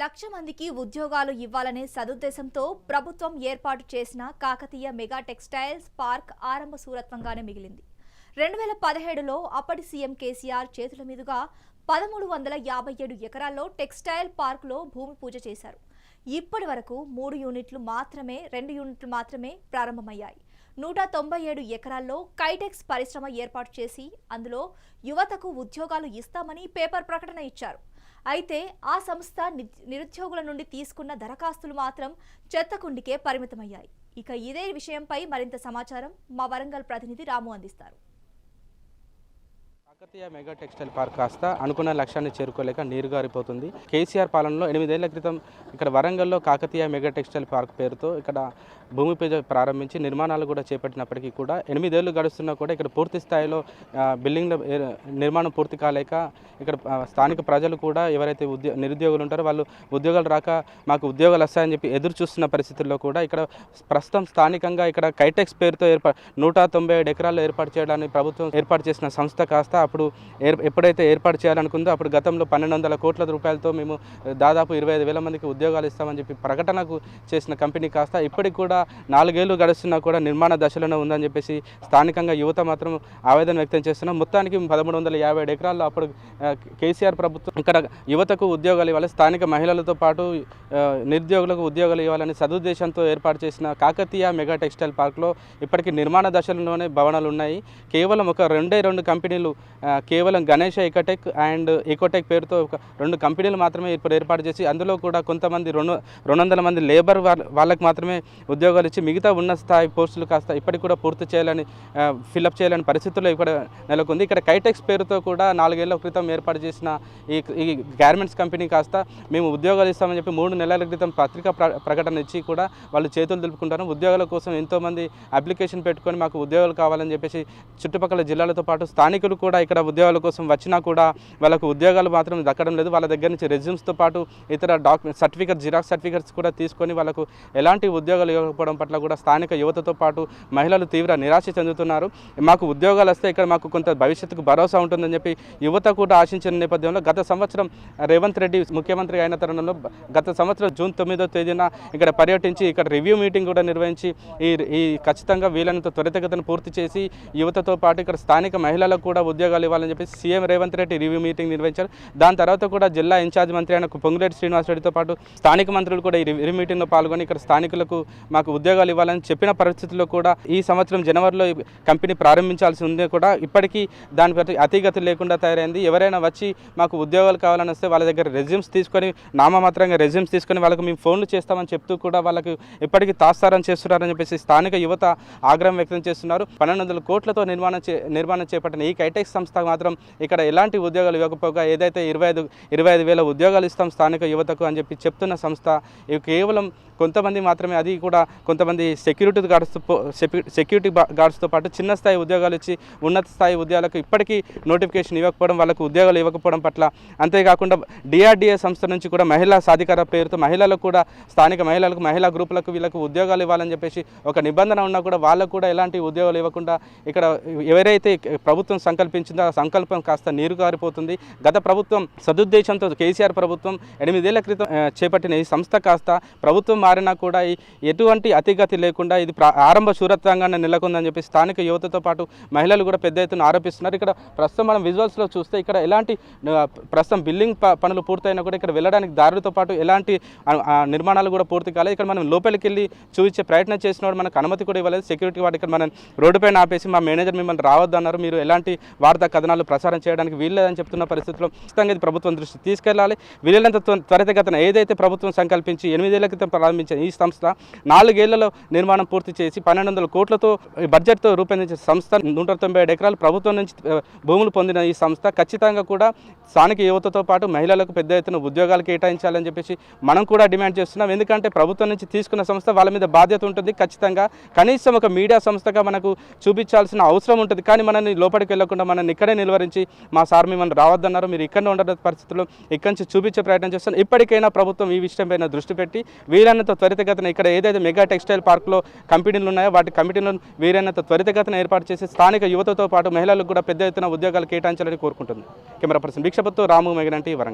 లక్ష మందికి ఉద్యోగాలు ఇవ్వాలనే సదుద్దేశంతో ప్రభుత్వం ఏర్పాటు చేసిన కాకతీయ మెగా టెక్స్టైల్స్ పార్క్ ఆరంభ సూరత్వంగానే మిగిలింది. రెండు వేల పదిహేడులో అప్పటి సీఎం కేసీఆర్ చేతుల మీదుగా పదమూడు వందల యాభై ఏడు ఎకరాల్లో టెక్స్టైల్ పార్క్లో భూమి పూజ చేశారు. ఇప్పటి వరకు మూడు యూనిట్లు మాత్రమే రెండు యూనిట్లు మాత్రమే ప్రారంభమయ్యాయి. నూట తొంభై ఏడు ఎకరాల్లో కైటెక్స్ పరిశ్రమ ఏర్పాటు చేసి అందులో యువతకు ఉద్యోగాలు ఇస్తామని పేపర్ ప్రకటన ఇచ్చారు. అయితే ఆ సంస్థ నిరుద్యోగుల నుండి తీసుకున్న దరఖాస్తులు మాత్రం చెత్తకుండికే పరిమితమయ్యాయి. ఇక ఇదే విషయంపై మరింత సమాచారం మా వరంగల్ ప్రతినిధి రాము అందిస్తారు. కాకతీయ మెగా టెక్స్టైల్ పార్క్ కాస్త అనుకున్న లక్ష్యాన్ని చేరుకోలేక నీరుగారిపోతుంది కేసీఆర్ పాలనలో ఎనిమిదేళ్ళ క్రితం ఇక్కడ వరంగల్లో కాకతీయ మెగా టెక్స్టైల్ పార్క్ పేరుతో ఇక్కడ భూమి పూజ ప్రారంభించి నిర్మాణాలు కూడా చేపట్టినప్పటికీ కూడా ఎనిమిదేళ్ళు గడుస్తున్నా కూడా ఇక్కడ పూర్తి స్థాయిలో బిల్డింగ్ల నిర్మాణం పూర్తి కాలేక ఇక్కడ స్థానిక ప్రజలు కూడా ఎవరైతే ఉద్యో నిరుద్యోగులు ఉంటారో వాళ్ళు ఉద్యోగాలు రాక మాకు ఉద్యోగాలు వస్తాయని చెప్పి ఎదురు చూస్తున్న పరిస్థితుల్లో కూడా ఇక్కడ ప్రస్తుతం స్థానికంగా ఇక్కడ కైటెక్స్ పేరుతో ఏర్పాటు నూట తొంభై ఏడు ఎకరాల్లో ఏర్పాటు చేయడానికి ప్రభుత్వం ఏర్పాటు చేసిన సంస్థ కాస్త అప్పుడు ఏర్ ఎప్పుడైతే ఏర్పాటు చేయాలనుకుందో అప్పుడు గతంలో పన్నెండు వందల కోట్ల రూపాయలతో మేము దాదాపు ఇరవై ఐదు వేల మందికి ఉద్యోగాలు ఇస్తామని చెప్పి ప్రకటనకు చేసిన కంపెనీ కాస్త ఇప్పటికి కూడా నాలుగేళ్ళు గడుస్తున్నా కూడా నిర్మాణ దశలోనే ఉందని చెప్పేసి స్థానికంగా యువత మాత్రం ఆవేదన వ్యక్తం చేస్తున్నాం. మొత్తానికి పదమూడు వందల యాభై ఏడు ఎకరాల్లో అప్పుడు కేసీఆర్ ప్రభుత్వం ఇక్కడ యువతకు ఉద్యోగాలు ఇవ్వాలి స్థానిక మహిళలతో పాటు నిరుద్యోగులకు ఉద్యోగాలు ఇవ్వాలని సదుద్దేశంతో ఏర్పాటు చేసిన కాకతీయ మెగా టెక్స్టైల్ పార్క్లో ఇప్పటికీ నిర్మాణ దశలోనే భవనాలు ఉన్నాయి కేవలం ఒక రెండే రెండు కంపెనీలు కేవలం గణేష్ ఎకటెక్ అండ్ ఎకోటెక్ పేరుతో ఒక రెండు కంపెనీలు మాత్రమే ఇప్పుడు ఏర్పాటు చేసి అందులో కూడా కొంతమంది రెండు రెండు వందల మంది లేబర్ వాళ్ళకి మాత్రమే ఉద్యోగాలు ఇచ్చి మిగతా ఉన్న స్థాయి పోస్టులు కాస్త ఇప్పటికి కూడా పూర్తి చేయాలని ఫిలప్ చేయాలని పరిస్థితుల్లో ఇక్కడ నెలకొంది. ఇక్కడ కైటెక్స్ పేరుతో కూడా నాలుగేళ్ళ క్రితం ఏర్పాటు చేసిన ఈ ఈ గార్మెంట్స్ కంపెనీ కాస్త మేము ఉద్యోగాలు ఇస్తామని చెప్పి మూడు నెలల క్రితం పత్రికా ప్ర- ప్రకటన ఇచ్చి కూడా వాళ్ళు చేతులు దులుపుకుంటారు. ఉద్యోగాల కోసం ఎంతోమంది అప్లికేషన్ పెట్టుకొని మాకు ఉద్యోగాలు కావాలని చెప్పేసి చుట్టుపక్కల జిల్లాలతో పాటు స్థానికులు కూడా ఇక్కడ ఇక్కడ ఉద్యోగాల కోసం వచ్చినా కూడా వాళ్ళకు ఉద్యోగాలు మాత్రం దక్కడం లేదు. వాళ్ళ దగ్గర నుంచి రెజ్యూమ్స్తో పాటు ఇతర డాక్యుమెంట్ సర్టిఫికెట్ జిరాక్స్ సర్టిఫికెట్స్ కూడా తీసుకొని వాళ్ళకు ఎలాంటి ఉద్యోగాలు ఇవ్వకపోవడం పట్ల కూడా స్థానిక యువతతో పాటు మహిళలు తీవ్ర నిరాశ చెందుతున్నారు. మాకు ఉద్యోగాలు వస్తే ఇక్కడ మాకు కొంత భవిష్యత్తుకు భరోసా ఉంటుందని చెప్పి యువత కూడా ఆశించిన నేపథ్యంలో గత సంవత్సరం రేవంత్ రెడ్డి ముఖ్యమంత్రి అయిన తరుణంలో గత సంవత్సరం జూన్ తొమ్మిదో తేదీన ఇక్కడ పర్యటించి ఇక్కడ రివ్యూ మీటింగ్ కూడా నిర్వహించి ఈ ఈ ఖచ్చితంగా వీలైనంత త్వరితగతను పూర్తి చేసి యువతతో పాటు ఇక్కడ స్థానిక మహిళలకు కూడా ఉద్యోగాలు ఇవ్వాలని చెప్పి CM Revanth Reddy review meeting నిర్వహించారు. దాని తర్వాత కూడా జిల్లా ఇన్ఛార్జ్ మంత్రి అయిన పొంగులేటి శ్రీనివాసరెడ్డితో పాటు స్థానిక మంత్రులు కూడా ఈ రివ్యూ మీటింగ్లో పాల్గొని ఇక్కడ స్థానికులకు మాకు ఉద్యోగాలు ఇవ్వాలని చెప్పిన పరిస్థితుల్లో కూడా ఈ సంవత్సరం జనవరిలో కంపెనీ ప్రారంభించాల్సి ఉంది కూడా. ఇప్పటికీ దాని ప్రతి అతిగతి లేకుండా తయారైంది. ఎవరైనా వచ్చి మాకు ఉద్యోగాలు కావాలని వస్తే వాళ్ళ దగ్గర రెజ్యూమ్స్ తీసుకొని నామమాత్రంగా రెజ్యూమ్స్ తీసుకొని వాళ్ళకు మేము ఫోన్లు చేస్తామని చెప్తూ కూడా వాళ్ళకు ఇప్పటికీ తాత్సారం చేస్తున్నారని చెప్పేసి స్థానిక యువత ఆగ్రహం వ్యక్తం చేస్తున్నారు. పన్నెండు వందల కోట్లతో నిర్మాణం నిర్మాణం చేపట్టిన ఈ కైటెక్స్ సంస్థ మాత్రం ఇక్కడ ఎలాంటి ఉద్యోగాలు ఇవ్వకపోగా ఏదైతే ఇరవై ఐదు ఇరవై ఐదు వేల ఉద్యోగాలు ఇస్తాం స్థానిక యువతకు అని చెప్పి చెప్తున్న సంస్థ ఇవి కేవలం కొంతమంది మాత్రమే అది కూడా కొంతమంది సెక్యూరిటీ గార్డ్స్తో సెక్యూరిటీ బా- గార్డ్స్తో పాటు చిన్న స్థాయి ఉద్యోగాలు ఇచ్చి ఉన్నత స్థాయి ఉద్యోగాలకు ఇప్పటికీ నోటిఫికేషన్ ఇవ్వకపోవడం వాళ్ళకు ఉద్యోగాలు ఇవ్వకపోవడం పట్ల అంతేకాకుండా డిఆర్డిఏ సంస్థ నుంచి కూడా మహిళా సాధికార పేరుతో మహిళలకు కూడా స్థానిక మహిళలకు మహిళా గ్రూపులకు వీళ్ళకు ఉద్యోగాలు ఇవ్వాలని చెప్పేసి ఒక నిబంధన ఉన్నా కూడా వాళ్ళకు కూడా ఎలాంటి ఉద్యోగాలు ఇవ్వకుండా ఇక్కడ ఎవరైతే ప్రభుత్వం సంకల్పించిందో ఆ సంకల్పం కాస్త నీరు కారిపోతుంది. గత ప్రభుత్వం సదుద్దేశంతో కేసీఆర్ ప్రభుత్వం ఎనిమిదేళ్ళ క్రితం చేపట్టిన ఈ సంస్థ కాస్త ప్రభుత్వం మారినా కూడా ఎటువంటి అతిగతి లేకుండా ఇది ఆరంభ శూరత్వంగానే నెలకొందని చెప్పి స్థానిక యువతతో పాటు మహిళలు కూడా పెద్ద ఎత్తున ఆరోపిస్తున్నారు. ఇక్కడ ప్రస్తుతం మనం విజువల్స్లో చూస్తే ఇక్కడ ఎలాంటి ప్రస్తుతం బిల్డింగ్ ప- పనులు పూర్తయినా కూడా ఇక్కడ వెళ్ళడానికి దారులతో పాటు ఎలాంటి నిర్మాణాలు కూడా పూర్తి కాలేదు. ఇక్కడ మనం లోపలికి వెళ్ళి చూపించే ప్రయత్నం చేసినప్పుడు మనకు అనుమతి కూడా ఇవ్వలేదు. సెక్యూరిటీ వాడు ఇక్కడ మనం రోడ్డు పైన ఆపేసి మా మేనేజర్ మిమ్మల్ని రావద్దన్నారు. మీరు ఎలాంటి వార్త కథనాలు ప్రసారం చేయడానికి వీల్లేదని చెప్తున్న పరిస్థితుల్లో ఖచ్చితంగా ఇది ప్రభుత్వం దృష్టి తీసుకెళ్ళాలి. వీలైనంత త్వరితగతన ఏదైతే ప్రభుత్వం సంకల్పించి ఎనిమిదేళ్ళ క్రితం ప్రారంభించిన ఈ సంస్థ నాలుగేళ్ళలో నిర్మాణం పూర్తి చేసి పన్నెండు వందల కోట్లతో బడ్జెట్తో రూపొందించిన సంస్థ నూట తొంభై ఏడు ఎకరాలు ప్రభుత్వం నుంచి భూములు పొందిన ఈ సంస్థ ఖచ్చితంగా కూడా స్థానిక యువతతో పాటు మహిళలకు పెద్ద ఎత్తున ఉద్యోగాలు కేటాయించాలని చెప్పేసి మనం కూడా డిమాండ్ చేస్తున్నాం. ఎందుకంటే ప్రభుత్వం నుంచి తీసుకున్న సంస్థ వాళ్ళ మీద బాధ్యత ఉంటుంది ఖచ్చితంగా. కనీసం ఒక మీడియా సంస్థగా మనకు చూపించాల్సిన అవసరం ఉంటుంది. కానీ మనల్ని లోపలికి వెళ్ళకుండా మనల్ని ఇక్కడే నిలువరించి మా సార్ మిమ్మల్ని రావద్దన్నారు. మీరు ఇక్కడనే ఉండడం పరిస్థితుల్లో ఇక్కడి నుంచి చూపించే ప్రయత్నం చేస్తాను. ఇప్పటికైనా ప్రభుత్వం ఈ విషయంపైన దృష్టి పెట్టి వీలైనంత త్వరితగతిన ఇక్కడ ఏదైతే మెగా టెక్స్టైల్ పార్క్లో కంపెనీలు ఉన్నాయో వాటి కంపెనీలను వీలైనంత త్వరితగతిన ఏర్పాటు చేసి స్థానిక యువతతో పాటు మహిళలకు కూడా పెద్ద ఎత్తున ఉద్యోగాలు కేటాయించాలని కోరుకుంటుంది కెమెరా పర్సన్ భిక్షపత్తు రాము మెగనంటి వరంగల్.